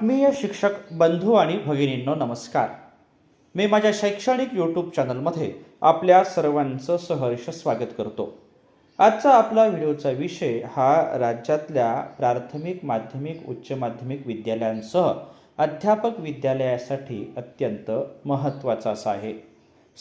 आत्मीय शिक्षक बंधू आणि भगिनींनो नमस्कार. मी माझ्या शैक्षणिक यूट्यूब चॅनलमध्ये आपल्या सर्वांचं सहर्ष स्वागत करतो. आजचा आपला व्हिडिओचा विषय हा राज्यातल्या प्राथमिक माध्यमिक उच्च माध्यमिक विद्यालयांसह अध्यापक विद्यालयासाठी अत्यंत महत्त्वाचा असा आहे.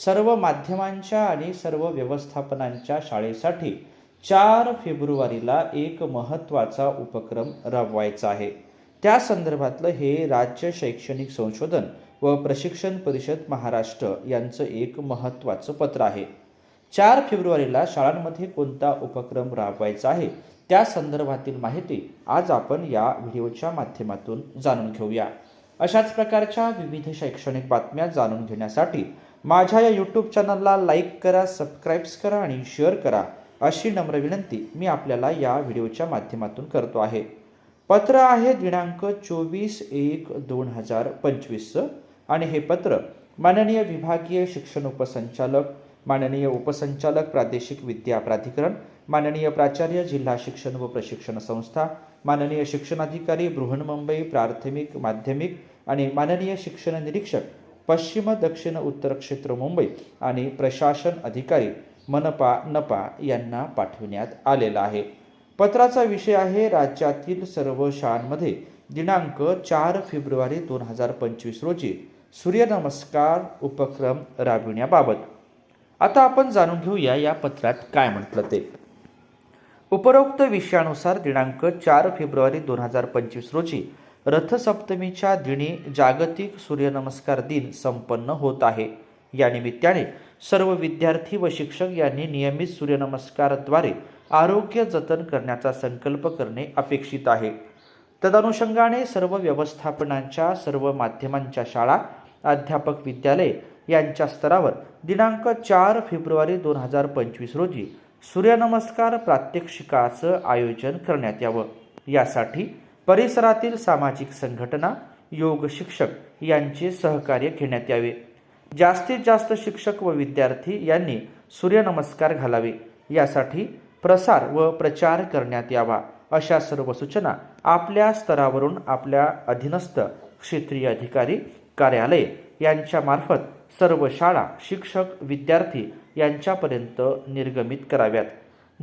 सर्व माध्यमांच्या आणि सर्व व्यवस्थापनांच्या शाळेसाठी चार फेब्रुवारीला एक महत्त्वाचा उपक्रम राबवायचा आहे. त्या संदर्भातलं हे राज्य शैक्षणिक संशोधन व प्रशिक्षण परिषद महाराष्ट्र यांचं एक महत्त्वाचं पत्र आहे. चार फेब्रुवारीला शाळांमध्ये कोणता उपक्रम राबवायचा आहे त्या संदर्भातील माहिती आज आपण या व्हिडिओच्या माध्यमातून जाणून घेऊया. अशाच प्रकारच्या विविध शैक्षणिक बातम्या जाणून घेण्यासाठी माझ्या या यूट्यूब चॅनलला लाईक करा सबस्क्राईब्स करा आणि शेअर करा अशी नम्र विनंती मी आपल्याला या व्हिडिओच्या माध्यमातून करतो आहे. पत्र आहे दिनांक चोवीस एक दोन हजार पंचवीसचं आणि हे पत्र माननीय विभागीय शिक्षण उपसंचालक माननीय उपसंचालक प्रादेशिक विद्या प्राधिकरण माननीय प्राचार्य जिल्हा शिक्षण व प्रशिक्षण संस्था माननीय शिक्षणाधिकारी बृहन्मुंबई प्राथमिक माध्यमिक आणि माननीय शिक्षण निरीक्षक पश्चिम दक्षिण उत्तर क्षेत्र मुंबई आणि प्रशासन अधिकारी मनपा नपा यांना पाठविण्यात आलेला आहे. पत्राचा विषय आहे राज्यातील सर्व शाळांमध्ये. दिनांक चार फेब्रुवारी दोन हजार पंचवीस रोजी. सूर्यनमस्कार उपक्रम राबविण्याबाबत. आता आपण जाणून घेऊया या पत्रात काय म्हटलं ते. उपरोक्त विषयानुसार दिनांक चार फेब्रुवारी दोन हजार पंचवीस रोजी रथसप्तमीच्या दिनी जागतिक सूर्यनमस्कार दिन संपन्न होत आहे. या निमित्ताने सर्व विद्यार्थी व शिक्षक यांनी नियमित सूर्यनमस्कारद्वारे आरोग्य जतन करण्याचा संकल्प करणे अपेक्षित आहे. तदनुषंगाने सर्व व्यवस्थापनांच्या सर्व माध्यमांच्या शाळा अध्यापक विद्यालय यांच्या स्तरावर दिनांक चार फेब्रुवारी दोन हजार पंचवीस रोजी सूर्यनमस्कार प्रात्यक्षिकाचं आयोजन करण्यात यावं. यासाठी परिसरातील सामाजिक संघटना योग शिक्षक यांचे सहकार्य घेण्यात यावे. जास्तीत जास्त शिक्षक व विद्यार्थी यांनी सूर्यनमस्कार घालावे. यासाठी प्रसार व प्रचार करण्यात यावा अशा सर्व सूचना आपल्या स्तरावरून आपल्या अधीनस्थ क्षेत्रीय अधिकारी कार्यालय यांच्यामार्फत सर्व शाळा शिक्षक विद्यार्थी यांच्यापर्यंत निर्गमित कराव्यात.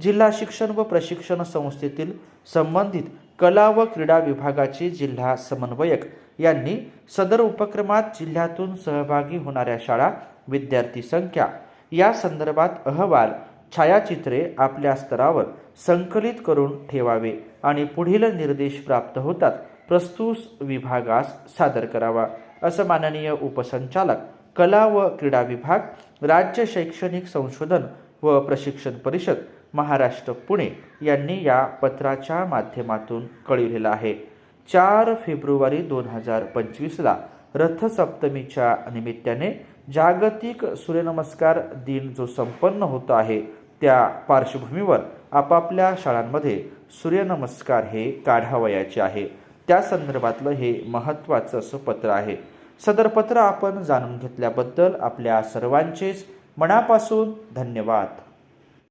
जिल्हा शिक्षण व प्रशिक्षण संस्थेतील संबंधित कला व क्रीडा विभागाचे जिल्हा समन्वयक यांनी सदर उपक्रमात जिल्ह्यातून सहभागी होणाऱ्या शाळा विद्यार्थी संख्या या संदर्भात अहवाल छायाचित्रे आपल्या स्तरावर संकलित करून ठेवावे आणि पुढील निर्देश प्राप्त होतात. प्रस्तुत विभागास सादर करावा. असं माननीय उपसंचालक कला व क्रीडा विभाग राज्य शैक्षणिक संशोधन व प्रशिक्षण परिषद महाराष्ट्र पुणे यांनी या पत्राच्या माध्यमातून कळविलेलं आहे. चार फेब्रुवारी दोन हजार पंचवीसला रथसप्तमीच्या निमित्ताने जागतिक सूर्यनमस्कार दिन जो संपन्न होतो आहे त्या पार्श्वभूमीवर आपापल्या शाळांमध्ये सूर्यनमस्कार हे काढावयाचे आहे. त्या संदर्भातलं हे महत्त्वाचं असं पत्र आहे. सदर पत्र आपण जाणून घेतल्याबद्दल आपल्या सर्वांचेच मनापासून धन्यवाद.